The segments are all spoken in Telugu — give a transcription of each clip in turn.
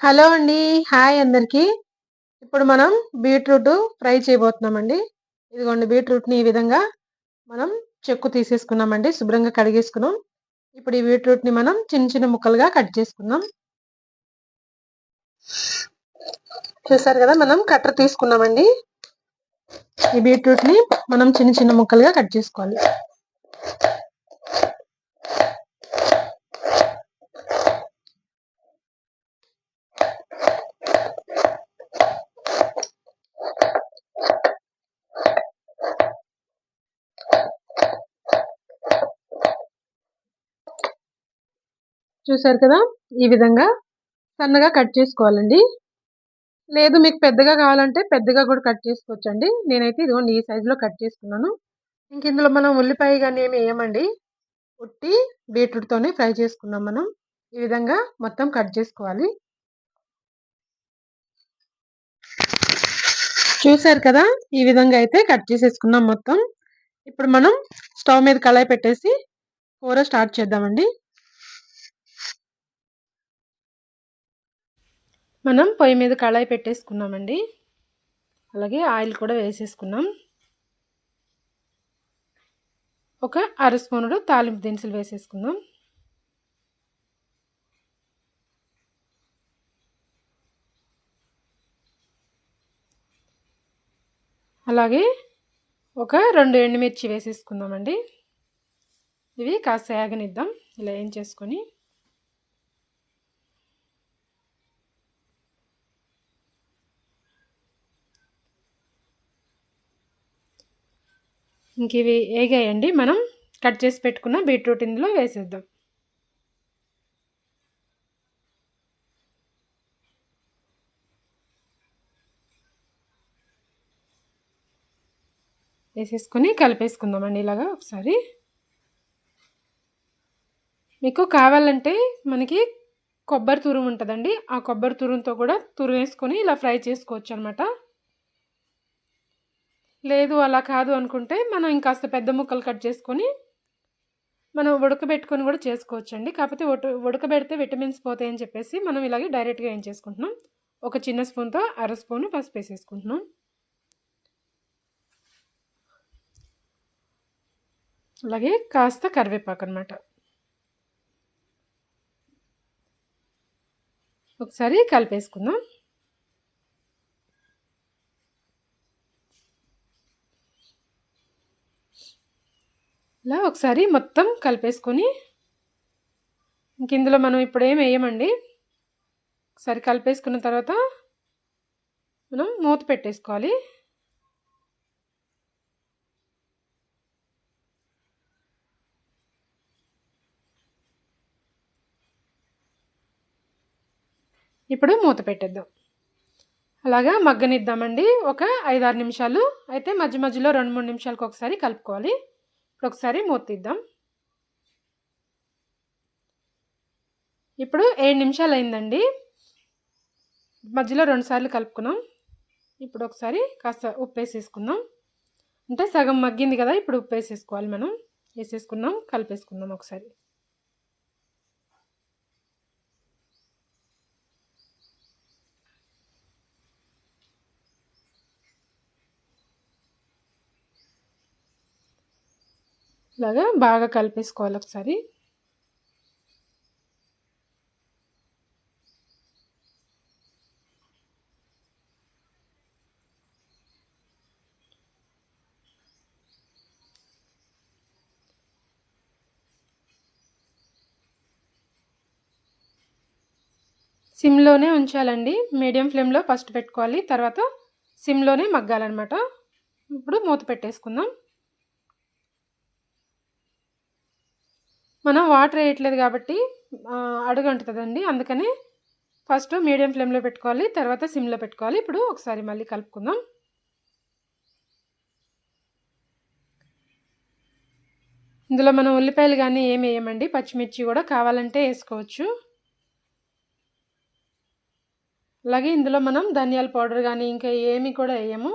హలో అండి. హాయ్ అందరికీ ఇప్పుడు మనం బీట్రూట్ ఫ్రై చేయబోతున్నామండి. ఇదిగోండి బీట్రూట్‌ని ఈ విధంగా మనం చెక్కు తీసేసుకున్నామండి. శుభ్రంగా కడిగేసుకున్నాం. ఇప్పుడు ఈ బీట్రూట్‌ని మనం చిన్న చిన్న ముక్కలుగా కట్ చేసుకుందాం. చూసారు కదా మనం కట్టర్ తీసుకున్నామండి. ఈ బీట్రూట్‌ని మనం చిన్న చిన్న ముక్కలుగా కట్ చేసుకోవాలి. చూసారు కదా? ఈ విధంగా సన్నగా కట్ చేసుకోవాలండి. లేదు మీకు పెద్దగా కావాలంటే పెద్దగా కూడా కట్ చేసుకోవచ్చండి. నేనైతే ఇదిగోండి ఈ సైజులో కట్ చేసుకున్నాను. ఇంక ఇందులో మనం ఉల్లిపాయ కానీ ఏమి వేయమండి. ఉట్టి బీట్రూట్తోనే ఫ్రై చేసుకున్నాం మనం. ఈ విధంగా మొత్తం కట్ చేసుకోవాలి. చూసారు కదా? ఈ విధంగా అయితే కట్ చేసేసుకున్నాం మొత్తం. ఇప్పుడు మనం స్టవ్ మీద కళాయి పెట్టేసి కూర స్టార్ట్ చేద్దామండి. మనం పొయ్యి మీద కళాయి పెట్టేసుకున్నామండి. అలాగే ఆయిల్ కూడా వేసేసుకున్నాం. ఒక అర స్పూనుడు తాలింపు దినుసులు వేసేసుకుందాం. అలాగే ఒక రెండు ఎండుమిర్చి వేసేసుకుందామండి. ఇవి కాస్త యాగనిద్దాం ఇలా ఏం చేసుకొని ఇంక ఇవి ఏగాయండి. మనం కట్ చేసి పెట్టుకున్న బీట్రూట్ ఇందులో వేసేద్దాం. వేసేసుకొని కలిపేసుకుందామండి ఇలాగా ఒకసారి. మీకు కావాలంటే మనకి కొబ్బరి తురుము ఉంటుందండి. ఆ కొబ్బరి తురుముతో కూడా తురు వేసుకొని ఇలా ఫ్రై చేసుకోవచ్చు అనమాట లేదు అలా కాదు అనుకుంటే మనం ఇంకాస్త పెద్ద ముక్కలు కట్ చేసుకొని మనం ఉడకబెట్టుకొని కూడా చేసుకోవచ్చండి. కాకపోతే ఉడకబెడితే విటమిన్స్ పోతాయని చెప్పేసి మనం ఇలాగే డైరెక్ట్గా ఏం చేసుకుంటున్నాం? ఒక చిన్న స్పూన్తో అర స్పూను పసుపు వేసేసుకుంటున్నాం. అలాగే కాస్త కరివేపాకు అనమాట ఒకసారి కలిపేసుకుందాం. ఇలా ఒకసారి మొత్తం కలిపేసుకొని ఇంక ఇందులో మనం ఇప్పుడు ఏం వేయమండి? ఒకసారి కలిపేసుకున్న తర్వాత మనం మూత పెట్టేసుకోవాలి. ఇప్పుడు మూత పెట్టేద్దాం. అలాగా మగ్గనిద్దామండి. ఒక ఐదారు నిమిషాలు. అయితే మధ్య మధ్యలో రెండు మూడు నిమిషాలకు ఒకసారి కలుపుకోవాలి. ఇప్పుడు ఒకసారి మూత ఇప్పుడు ఏడు నిమిషాలు అయిందండి మధ్యలో రెండుసార్లు కలుపుకున్నాం. ఇప్పుడు ఒకసారి కాస్త ఉప్పు వేసేసుకుందాం అంటే సగం మగ్గింది కదా ఇప్పుడు ఉప్పు వేసేసుకోవాలి మనం. వేసేసుకున్నాం కలిపేసుకుందాం ఒకసారి. ఇలాగా బాగా కలిపేసుకోవాలి ఒకసారి. సిమ్లోనే ఉంచాలండి. మీడియం ఫ్లేమ్లో ఫస్ట్ పెట్టుకోవాలి. తర్వాత సిమ్లోనే మగ్గాలన్నమాట. ఇప్పుడు మూత పెట్టేసుకుందాం. మనం వాటర్ వేయట్లేదు కాబట్టి అడుగు ఉంటుందండి అందుకని ఫస్ట్ మీడియం ఫ్లేమ్లో పెట్టుకోవాలి తర్వాత సిమ్లో పెట్టుకోవాలి. ఇప్పుడు ఒకసారి మళ్ళీ కలుపుకుందాం. ఇందులో మనం ఉల్లిపాయలు కానీ ఏమి వేయమండి. పచ్చిమిర్చి కూడా కావాలంటే వేసుకోవచ్చు. అలాగే ఇందులో మనం ధనియాల పౌడర్ కానీ ఇంకా ఏమి కూడా వేయము.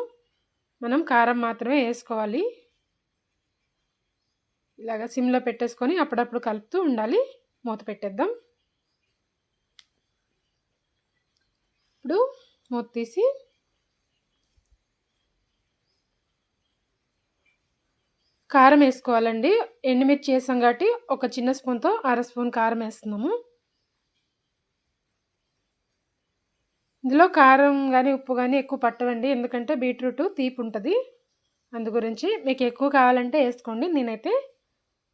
మనం కారం మాత్రమే వేసుకోవాలి. ఇలాగ సిమ్లో పెట్టేసుకొని అప్పుడప్పుడు కలుపుతూ ఉండాలి. మూత పెట్టేద్దాం. ఇప్పుడు మూత తీసి కారం వేసుకోవాలండి. ఎండుమిర్చి వేసాం కాబట్టి ఒక చిన్న స్పూన్తో అర స్పూన్ కారం వేస్తున్నాము. ఇందులో కారం కానీ ఉప్పు కానీ ఎక్కువ పట్టవండి. ఎందుకంటే బీట్రూట్ తీపి ఉంటుంది. అందు గురించి మీకు ఎక్కువ కావాలంటే వేసుకోండి. నేనైతే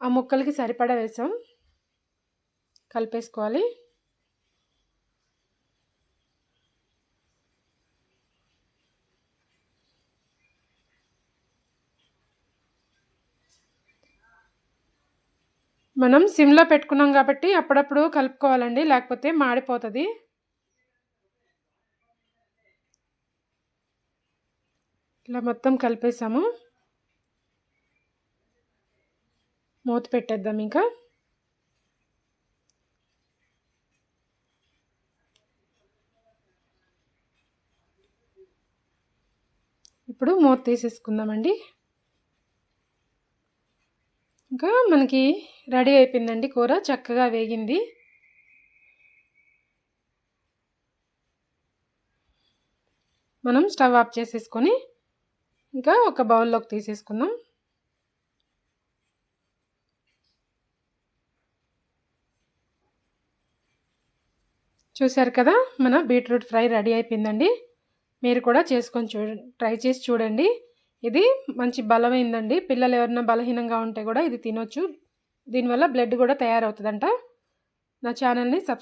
ఆ ముక్కలకి సరిపడా వేసాం. కలిపేసుకోవాలి. మనం సిమ్లో పెట్టుకున్నాం కాబట్టి అప్పుడప్పుడు కలుపుకోవాలండి లేకపోతే మాడిపోతుంది. ఇలా మొత్తం కలిపేసాము. మూత పెట్టేద్దాం ఇంకా. ఇప్పుడు మూత తీసేసుకుందామండి. ఇంకా మనకి రెడీ అయిపోయిందండి కూర చక్కగా వేగింది. మనం స్టవ్ ఆఫ్ చేసేసుకొని ఇంకా ఒక బౌల్లోకి తీసేసుకుందాం. చూశారు కదా మన బీట్రూట్ ఫ్రై రెడీ అయిపోయిందండి. మీరు కూడా చేసుకొని చూ ట్రై చేసి చూడండి. ఇది మంచి బలమైందండి. పిల్లలు ఎవరైనా బలహీనంగా ఉంటే కూడా ఇది తినొచ్చు. దీనివల్ల బ్లడ్ కూడా తయారవుతుందంట. నా ఛానల్ని సబ్